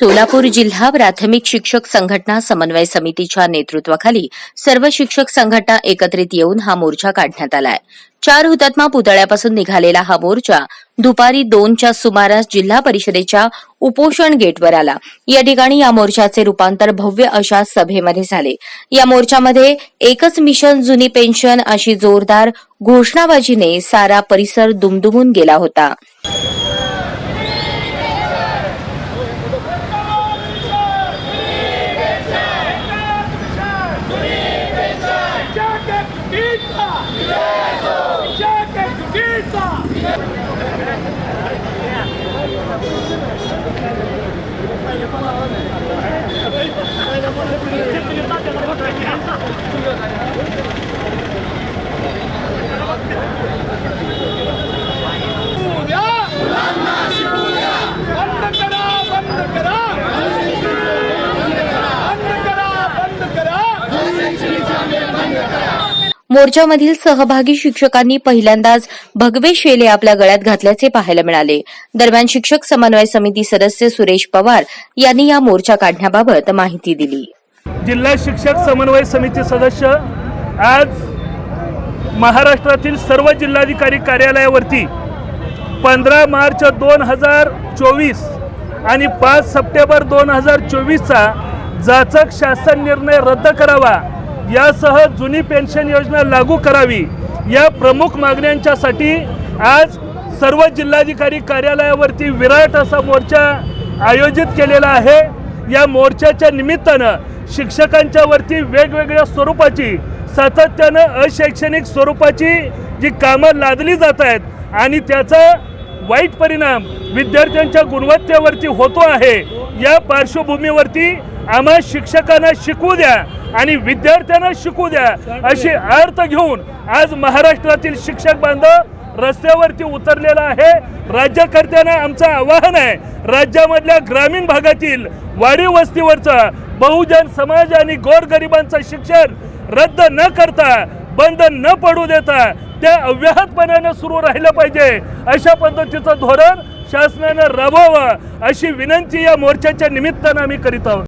सोलापूर जिल्हा प्राथमिक शिक्षक संघटना समन्वय समितीच्या नेतृत्वाखाली सर्व शिक्षक संघटना एकत्रित येऊन हा मोर्चा काढण्यात आलाय. चार हुतात्मा पुतळ्यापासून निघालेला हा मोर्चा दुपारी दोनच्या सुमारास जिल्हा परिषदेच्या उपोषण गेटवर आला. या ठिकाणी या मोर्चाचे रूपांतर भव्य अशा सभेमध्ये झाले. या मोर्चामध्ये एकच मिशन जुनी पेन्शन अशी जोरदार घोषणाबाजीने सारा परिसर दुमदुमून गेला होता. Jacket pizza! Jacket pizza! उद्या! बंद करा बंद करा बंद करा बंद करा मोर्चामधील सहभागी शिक्षकांनी पहिल्यांदाच भगवे शेले आपल्या गळ्यात घातल्याचे पाहायला मिळाले. दरम्यान शिक्षक समन्वय समिती सदस्य सुरेश पवार यांनी या मोर्चा काढण्याबाबत माहिती दिली. जिल्हा शिक्षक समन्वय समिती सदस्य आज महाराष्ट्रातील सर्व जिल्हाधिकारी कार्यालयावरती पंधरा मार्च दोन हजार चोवीस आणि पाच सप्टेंबर दोन हजार चोवीसचा जाचक शासन निर्णय रद्द करावा यासह जुनी पेन्शन योजना लागू करावी या प्रमुख मागण्यांच्यासाठी आज सर्व जिल्हाधिकारी कार्यालयावरती विराट असा मोर्चा आयोजित केलेला आहे. या मोर्चाच्या निमित्तानं शिक्षकांच्या वरती वेगवेगळ्या स्वरूपाची सातत्यानं अशैक्षणिक स्वरूपाची जी कामं लादली जात आहेत आणि त्याचा वाईट परिणाम विद्यार्थ्यांच्या गुणवत्तेवरती होतो आहे. या पार्श्वभूमीवरती आम्हा शिक्षकांना शिकवू द्या आणि विद्यार्थ्यांना शिकू द्या अशी अर्थ घेऊन आज महाराष्ट्रातील शिक्षक बांधव रस्त्यावरती उतरलेला आहे. राज्यकर्त्यांना आमचं आवाहन आहे. राज्यामधल्या ग्रामीण भागातील वाडी वस्तीवरचा बहुजन समाज आणि गोरगरिबांचं शिक्षण रद्द न करता बंद न पडू देता त्या अव्याहतपणानं सुरू राहिलं पाहिजे. अशा पद्धतीचं धोरण शासनानं राबवावं अशी विनंती या मोर्चाच्या निमित्तानं आम्ही करीत आहोत.